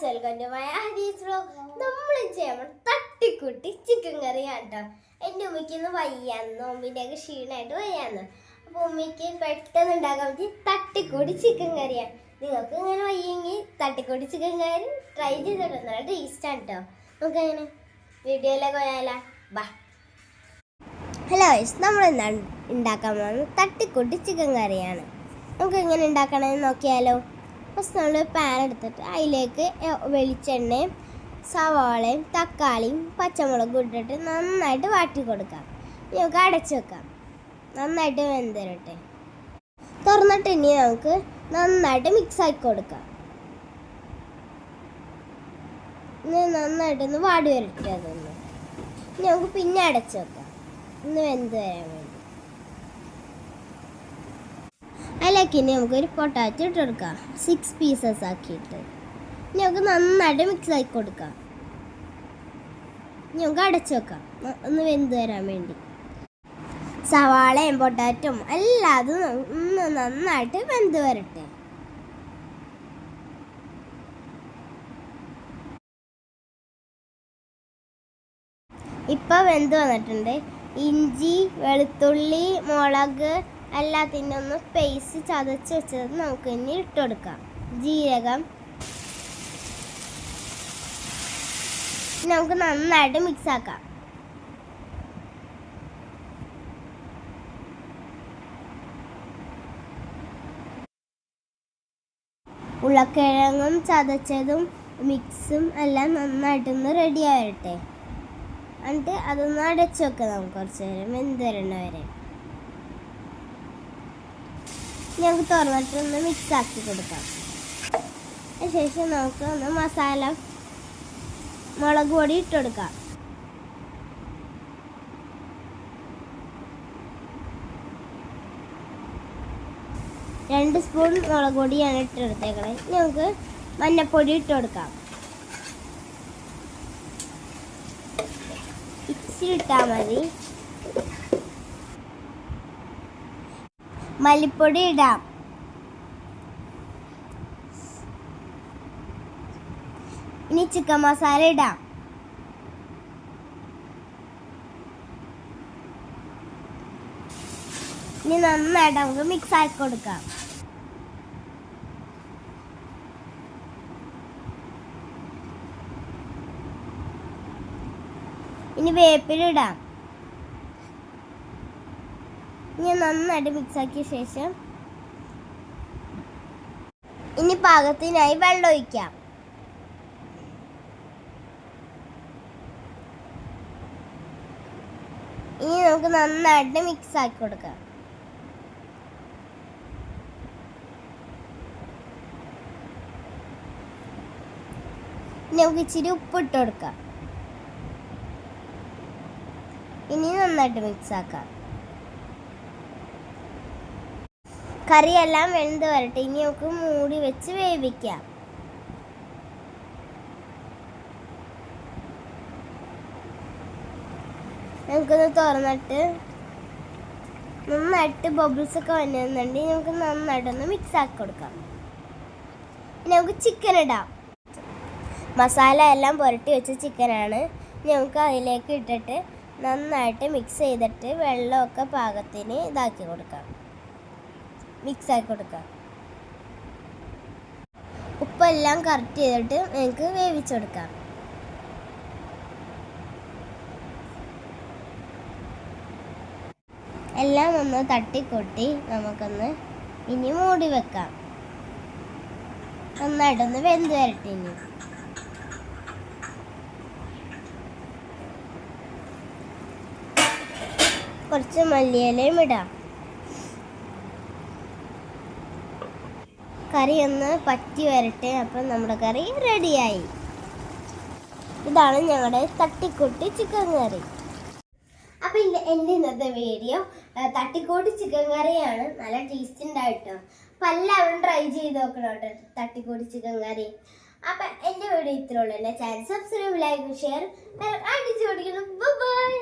Guys welcome to നമ്മൾ തട്ടിക്കുട്ടി chicken കറിയാണ് കേട്ടോ എന്റെ ഉമ്മയ്ക്ക് ഇന്ന് വയ്യാന്ന് നോമ്പിന്റെ ഒക്കെ ക്ഷീണമായിട്ട് വയ്യാന്ന്. അപ്പോൾ ഉമ്മയ്ക്ക് പെട്ടെന്ന് ഉണ്ടാക്കാൻ പറ്റി തട്ടിക്കൂടി ചിക്കൻ കറിയാണ് നിങ്ങൾക്ക് ഇങ്ങനെ വയ്യെങ്കിൽ തട്ടിക്കൂടി ചിക്കൻ കറി ട്രൈ ചെയ്തിട്ട് നല്ല ടേസ്റ്റാണ് കേട്ടോ നമുക്ക് അങ്ങനെ വീഡിയോയിലേക്ക് പോയാലോ? ബാ. ഹലോ ഗൈസ് നമ്മൾ എന്താണ് ഉണ്ടാക്കാൻ പോകുന്നത് തട്ടിക്കൂട്ടി ചിക്കൻ കറിയാണ് നമുക്ക് എങ്ങനെ ഉണ്ടാക്കണമെന്ന് നോക്കിയാലോ? ഫസ്റ്റ് നമ്മൾ പാൻ എടുത്തിട്ട് അതിലേക്ക് വെളിച്ചെണ്ണയും സവാളയും തക്കാളിയും പച്ചമുളകും ഇട്ടിട്ട് നന്നായിട്ട് വാട്ടി കൊടുക്കാം. നമുക്ക് അടച്ചു വെക്കാം. നന്നായിട്ട് വെന്തരട്ടെ. തുറന്നിട്ട് ഇനി നമുക്ക് നന്നായിട്ട് മിക്സ് ആക്കി കൊടുക്കാം. ഇനി നന്നായിട്ടൊന്ന് വാടി വരട്ടെ അതൊന്ന്. നമുക്ക് പിന്നെ അടച്ചു വെക്കാം. ഇന്ന് വെന്ത് വരാൻ വേണ്ടി അതിലേക്ക് ഇനി നമുക്കൊരു പൊട്ടാറ്റോ ഇട്ട് കൊടുക്കാം. സിക്സ് പീസസ് ആക്കിയിട്ട്. ഇനി നമുക്ക് നന്നായിട്ട് മിക്സ് ആക്കി കൊടുക്കാം. ഇനി നമുക്ക് അടച്ചു വെക്കാം. ഒന്ന് വെന്ത് വരാൻ വേണ്ടി. സവാളയും പൊട്ടാറ്റും എല്ലാതും ഒന്ന് നന്നായിട്ട് വെന്ത് വരട്ടെ. ഇപ്പം വെന്ത് വന്നിട്ടുണ്ട്. ഇഞ്ചി വെളുത്തുള്ളി മുളക് എല്ലാത്തിന്റെ ഒന്ന് പേസ്റ്റ് ചതച്ച് വെച്ചത് നമുക്ക് ഇനി ഇട്ട് കൊടുക്കാം. ജീരകം. നമുക്ക് നന്നായിട്ട് മിക്സ് ആക്കാം. ഉരുളക്കിഴങ്ങും ചതച്ചതും മിക്സും എല്ലാം നന്നായിട്ടൊന്ന് റെഡി ആവട്ടെ. എന്നിട്ട് അതൊന്ന് അടച്ചു വെക്കാം നമുക്ക് കുറച്ച് നേരം. വെന്ത് വരണ വരെ ഞങ്ങൾക്ക് തുറന്നിട്ട് ഒന്ന് മിക്സ് ആക്കി കൊടുക്കാം. അതിനുശേഷം നമുക്ക് ഒന്ന് മസാല മുളക് പൊടി ഇട്ട് കൊടുക്കാം. രണ്ട് സ്പൂൺ മുളക് പൊടിയാണ് ഇട്ടെടുത്തേക്കണേ. നമുക്ക് മഞ്ഞപ്പൊടി ഇട്ട് കൊടുക്കാം. ഇച്ചിരി ഇട്ടാൽ മതി. മല്ലിപ്പൊടി ഇടാം. ഇനി ചിക്കൻ മസാല ഇടാം. ഇനി നന്നായിട്ട് നമുക്ക് മിക്സ് ആക്കി കൊടുക്കാം. ഇനി വേപ്പിലിടാം ഇനി നന്നായിട്ട് മിക്സ് ആക്കിയ ശേഷം ഇനി പാകത്തിനായി വെള്ളം ഒഴിക്കാം. ഇനി നമുക്ക് നന്നായിട്ട് മിക്സ് ആക്കി കൊടുക്കാം. ഇനി നമുക്ക് ഇച്ചിരി ഉപ്പ് ഇട്ട് കൊടുക്കാം. ഇനി നന്നായിട്ട് മിക്സ് ആക്കാം. കറിയെല്ലാം വെന്ത് വരട്ടെ. ഇനി നമുക്ക് മൂടി വെച്ച് വേവിക്കാം. നമുക്കൊന്ന് തുറന്നിട്ട് നന്നായിട്ട് ബബിൾസ് ഒക്കെ വന്നിരുന്നുണ്ട്. നമുക്ക് നന്നായിട്ടൊന്ന് മിക്സ് ആക്കി കൊടുക്കാം. നമുക്ക് ചിക്കൻ ഇടാം. മസാല എല്ലാം പുരട്ടി വെച്ച ചിക്കനാണ് ഇനി നമുക്ക് അതിലേക്ക് ഇട്ടിട്ട് നന്നായിട്ട് മിക്സ് ചെയ്തിട്ട് വെള്ളമൊക്കെ പാകത്തിന് ഇതാക്കി കൊടുക്കാം. മിക്സ് ആക്കി കൊടുക്കുക. ഉപ്പെല്ലാം കറക്റ്റ് ചെയ്തിട്ട് നിങ്ങൾക്ക് വേവിച്ചെടുക്കാം എല്ലാം ഒന്ന് തട്ടിക്കൊട്ടി നമുക്കൊന്ന് ഇനി മൂടി വെക്കാം. നന്നായിട്ടൊന്ന് വെന്ത് വരട്ടെ ഇനി. കുറച്ച് മല്ലിയിലയും ഇടാം. കറി ഒന്ന് പറ്റി വരട്ടെ. അപ്പം നമ്മുടെ കറി റെഡിയായി. ഇതാണ് ഞങ്ങളുടെ തട്ടിക്കൂട്ടി ചിക്കൻ കറി. അപ്പം ഇന്ന് എന്റെ ഇന്നത്തെ വീഡിയോ തട്ടിക്കൂട്ടി ചിക്കൻ കറിയാണ്. നല്ല ടേസ്റ്റ് ഉണ്ടായിട്ടോ. അപ്പം എല്ലാവരും ട്രൈ ചെയ്ത് നോക്കണം കേട്ടോ തട്ടിക്കൂട്ടി ചിക്കൻ കറി. അപ്പം എന്റെ വീഡിയോ ഇത്രയുള്ളൂ എന്റെ ചാനൽ സബ്സ്ക്രൈബ് ലൈക്ക് ഷെയർ അടിച്ചു കൊടുക്കണം. ബൈ